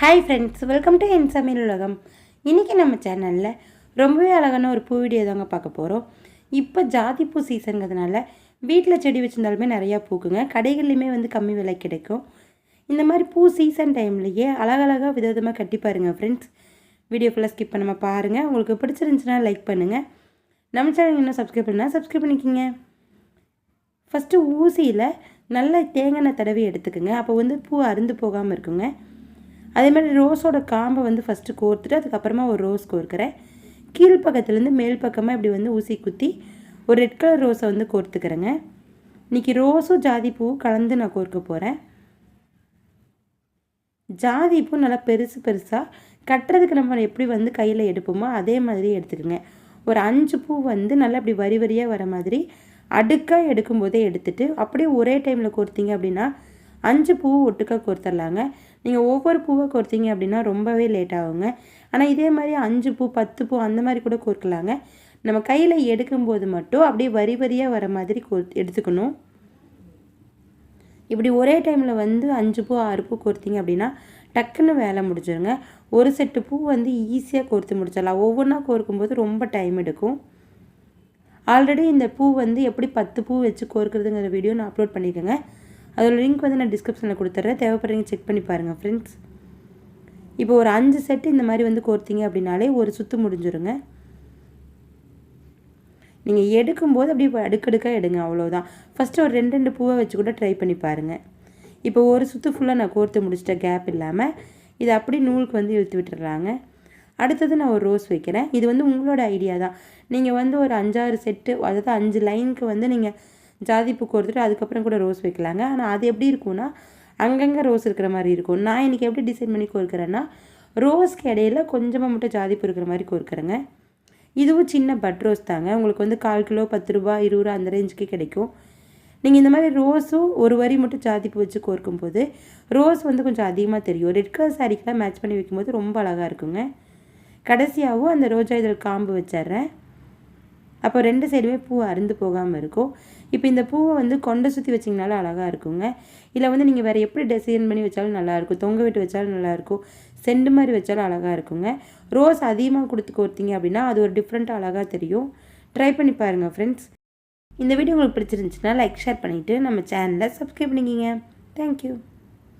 Hi friends welcome to என் சமையல் உலகம் இன்றைக்கி நம்ம சேனலில் ரொம்பவே அழகான ஒரு பூ வீடியோ தாங்க பார்க்க போகிறோம் இப்போ ஜாதி பூ சீசனுங்கிறதுனால வீட்டில் செடி வச்சுருந்தாலுமே நிறையா பூக்குங்க. கடைகள்லையுமே வந்து கம்மி விலை கிடைக்கும். இந்த மாதிரி பூ சீசன் டைம்லேயே அழகழகாக விதவிதமாக கட்டி பாருங்கள் ஃப்ரெண்ட்ஸ் வீடியோ ஃபுல்லாக ஸ்கிப் பண்ணாமல் பாருங்கள் உங்களுக்கு பிடிச்சிருந்துச்சுன்னா லைக் பண்ணுங்கள் நம்ம சேனல் இன்னும் சப்ஸ்கிரைப் பண்ணால் சப்ஸ்கிரைப் பண்ணிக்கோங்க. ஃபஸ்ட்டு ஊசியில் நல்ல தேங்காய் தடவி எடுத்துக்கோங்க. அப்போ வந்து பூ அருந்து போகாமல் இருக்குங்க. அதே மாதிரி ரோஸோட காம்பை வந்து ஃபஸ்ட்டு கோர்த்துட்டு அதுக்கப்புறமா ஒரு ரோஸ் கோர்க்குறேன். கீழ்ப்பக்கத்துலேருந்து மேல் பக்கமாக இப்படி வந்து ஊசி குத்தி ஒரு ரெட் கலர் ரோஸை வந்து கோர்த்துக்கிறேங்க. இன்றைக்கி ரோஸும் ஜாதி கலந்து நான் கோர்க்க போகிறேன் ஜாதி பூ நல்லா பெருசு பெருசாக கட்டுறதுக்கு நம்ம எப்படி வந்து கையில் எடுப்போமோ அதே மாதிரி எடுத்துக்கோங்க. ஒரு அஞ்சு பூ வந்து நல்லா இப்படி வரி வரியாக வர மாதிரி அடுக்காக எடுக்கும்போதே எடுத்துட்டு அப்படியே ஒரே டைமில் கோர்த்திங்க அப்படின்னா அஞ்சு பூ ஒட்டுக்க கோர்த்துடலாங்க நீங்கள் ஒவ்வொரு பூவை கொடுத்தீங்க அப்படின்னா ரொம்பவே லேட் ஆகுங்க. ஆனால் இதே மாதிரி அஞ்சு பூ பத்து பூ அந்த மாதிரி கூட கோர்க்கலாங்க நம்ம கையில் எடுக்கும்போது மட்டும் அப்படியே வரி வரியாக வர மாதிரி கோர் எடுத்துக்கணும். இப்படி ஒரே டைமில் வந்து அஞ்சு பூ ஆறு பூ கோர்த்திங்க அப்படின்னா டக்குன்னு வேலை முடிஞ்சிருங்க. ஒரு செட்டு பூ வந்து ஈஸியாக கோர்த்து முடிச்சிடலாம். ஒவ்வொன்றா கோர்க்கும்போது ரொம்ப டைம் எடுக்கும். ஆல்ரெடி இந்த பூ வந்து எப்படி பத்து பூ வச்சு கோர்க்குறதுங்கிற வீடியோ நான் அப்லோட் பண்ணியிருக்கேங்க அதோட லிங்க் வந்து நான் டிஸ்கிரிப்ஷனில் கொடுத்துட்றேன் தேவைப்படுறீங்க செக் பண்ணி பாருங்கள் ஃப்ரெண்ட்ஸ் இப்போ ஒரு அஞ்சு செட்டு இந்த மாதிரி வந்து கோர்த்திங்க அப்படின்னாலே ஒரு சுற்று முடிஞ்சிருங்க. நீங்கள் எடுக்கும்போது அப்படி அடுக்கடுக்காக எடுங்க அவ்வளோதான் ஃபஸ்ட்டு ஒரு ரெண்டு ரெண்டு பூவை வச்சு கூட ட்ரை பண்ணி பாருங்கள் இப்போ ஒரு சுற்று ஃபுல்லாக நான் கோர்த்து முடிச்சிட்டேன் கேப் இல்லாமல் இதை அப்படி நூலுக்கு வந்து இழுத்து விட்டுறாங்க. அடுத்தது நான் ஒரு ரோஸ் வைக்கிறேன். இது வந்து உங்களோட ஐடியா தான். நீங்கள் வந்து ஒரு அஞ்சாறு செட்டு அதாவது அஞ்சு லைனுக்கு வந்து நீங்கள் ஜாதிப்பூ கோர்த்துட்டு அதுக்கப்புறம் கூட ரோஸ் வைக்கலாங்க. ஆனால் அது எப்படி இருக்கும்னா அங்கங்கே ரோஸ் இருக்கிற மாதிரி இருக்கும். நான் இன்றைக்கி எப்படி டிசைன் பண்ணி கோர்க்குறேன்னா ரோஸ்க்கு இடையில கொஞ்சமாக மட்டும் ஜாதிப்பூ இருக்கிற மாதிரி கோர்க்குறேங்க. இதுவும் சின்ன பட் ரோஸ் தாங்க. உங்களுக்கு வந்து கால் கிலோ பத்து ரூபா இருபது ரூபா அந்த ரேஞ்சுக்கு கிடைக்கும். நீங்கள் இந்த மாதிரி ரோஸும் ஒரு வரி மட்டும் ஜாதிப்பூ வச்சு கோர்க்கும் போது ரோஸ் வந்து கொஞ்சம் அதிகமாக தெரியும். ரெட் கலர் சாரிக்கெலாம் மேட்ச் பண்ணி வைக்கும்போது ரொம்ப அழகாக இருக்குங்க. கடைசியாகவும் அந்த ரோஜா இதழ் காம்பு வச்சிட்றேன். அப்போ ரெண்டு சைடுமே பூ அருந்து போகாமல் இருக்கும். இப்போ இந்த பூவை வந்து கொண்டை சுற்றி வச்சிங்கனாலும் அழகாக இருக்குங்க. இல்லை வந்து நீங்கள் வேறு எப்படி டிசைன் பண்ணி வச்சாலும் நல்லாயிருக்கும் தொங்க விட்டு வச்சாலும் நல்லாயிருக்கும் செண்டு மாதிரி வச்சாலும் அழகாக இருக்குங்க. ரோஸ் அதிகமாக கொடுத்து கொடுத்தீங்க அப்படின்னா அது ஒரு டிஃப்ரெண்ட்டாக அழகாக தெரியும். ட்ரை பண்ணி பாருங்கள் ஃப்ரெண்ட்ஸ் இந்த வீடியோ உங்களுக்கு பிடிச்சிருந்துச்சுன்னா லைக் ஷேர் பண்ணிவிட்டு நம்ம சேனலை சப்ஸ்கிரைப் பண்ணிக்கிங்க. தேங்க்யூ